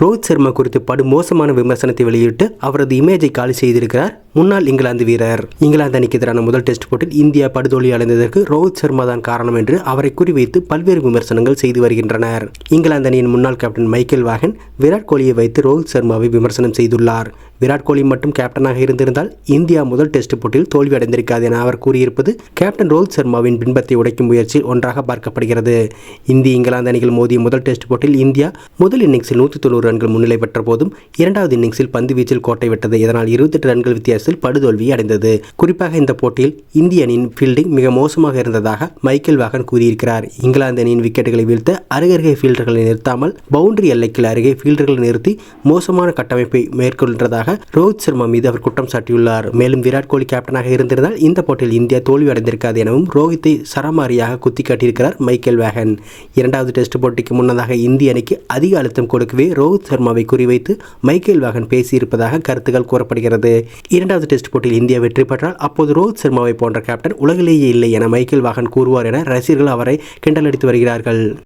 ரோஹித் சர்மா குறித்து படு மோசமான விமர்சனத்தை வெளியிட்டு அவரது இமேஜை காலி செய்திருக்கிறார். முன்னாள் இங்கிலாந்து வீரர். இங்கிலாந்து அணிக்கு எதிரான முதல் டெஸ்ட் போட்டியில் இந்தியா படுதோல்வி அடைந்ததற்கு ரோஹித் சர்மா தான் காரணம் என்று அவரை குறிவைத்து பல்வேறு விமர்சனங்கள் செய்து வருகின்றனர். இங்கிலாந்து அணியின் முன்னாள் கேப்டன் மைக்கேல் வாகன் விராட் கோலியை வைத்து ரோஹித் சர்மாவை விமர்சனம் செய்துள்ளார். விராட் கோலி மட்டும் கேப்டனாக இருந்திருந்தால் இந்தியா முதல் டெஸ்ட் போட்டியில் தோல்வி அடைந்திருக்காது என அவர் கூறியிருப்பது கேப்டன் ரோஹித் சர்மாவின் பின்பத்தை உடைக்கும் முயற்சி ஒன்றாக பார்க்கப்படுகிறது. இந்திய இங்கிலாந்து அணிகள் மோதிய முதல் டெஸ்ட் போட்டியில் இந்தியா முதல் இன்னிங்ஸில் நூற்றி தொண்ணூறு ரன்கள் முன்னிலை பெற்ற போதும் இரண்டாவது இன்னிங்ஸில் பந்து வீச்சில் கோட்டை விட்டது. இதனால் இருபத்தெட்டு ரன்கள் வித்தியாசம் டெஸ்டில் படுதோல்வி அடைந்தது. குறிப்பாக இந்த போட்டியில் இந்திய அணியின் ஃபீல்டிங் மிக மோசமாக இருந்ததாக மைக்கேல் வாகன் கூறியிருக்கிறார். இங்கிலாந்து அணியின் விக்கெட்டுகளை வீழ்த்த அருகருகே ஃபீல்டர்களை நிறுத்தாமல் பவுண்டரி எல்லைக்கு அருகே ஃபீல்டர்களை நிறுத்தி மோசமான கட்டமைப்பை மேற்கொள்கிறதாக ரோஹித் சர்மா மீது அவர் குற்றம் சாட்டியுள்ளார். மேலும் விராட் கோலி கேப்டனாக இருந்திருந்தால் இந்த போட்டியில் இந்தியா தோல்வி அடைந்திருக்காது எனவும் ரோஹித்தை சரமாரியாக குத்தி காட்டியிருக்கிறார் மைக்கேல் வேகன். இரண்டாவது டெஸ்ட் போட்டிக்கு முன்னதாக இந்திய அணிக்கு அதிக அழுத்தம் கொடுக்கவே ரோஹித் சர்மாவை குறிவைத்து மைக்கேல் வேகன் பேசியிருப்பதாக கருத்துக்கள் கூறப்படுகிறது. இரண்டாவது டெஸ்ட் போட்டியில் இந்தியா வெற்றி பெற்றால் அப்போது ரோஹித் சர்மாவை போன்ற கேப்டன் உலகிலேயே இல்லை என மைக்கேல் வாகன் கூறுவார் என ரசிகர்கள் அவரை கிண்டலடித்து வருகிறார்கள்.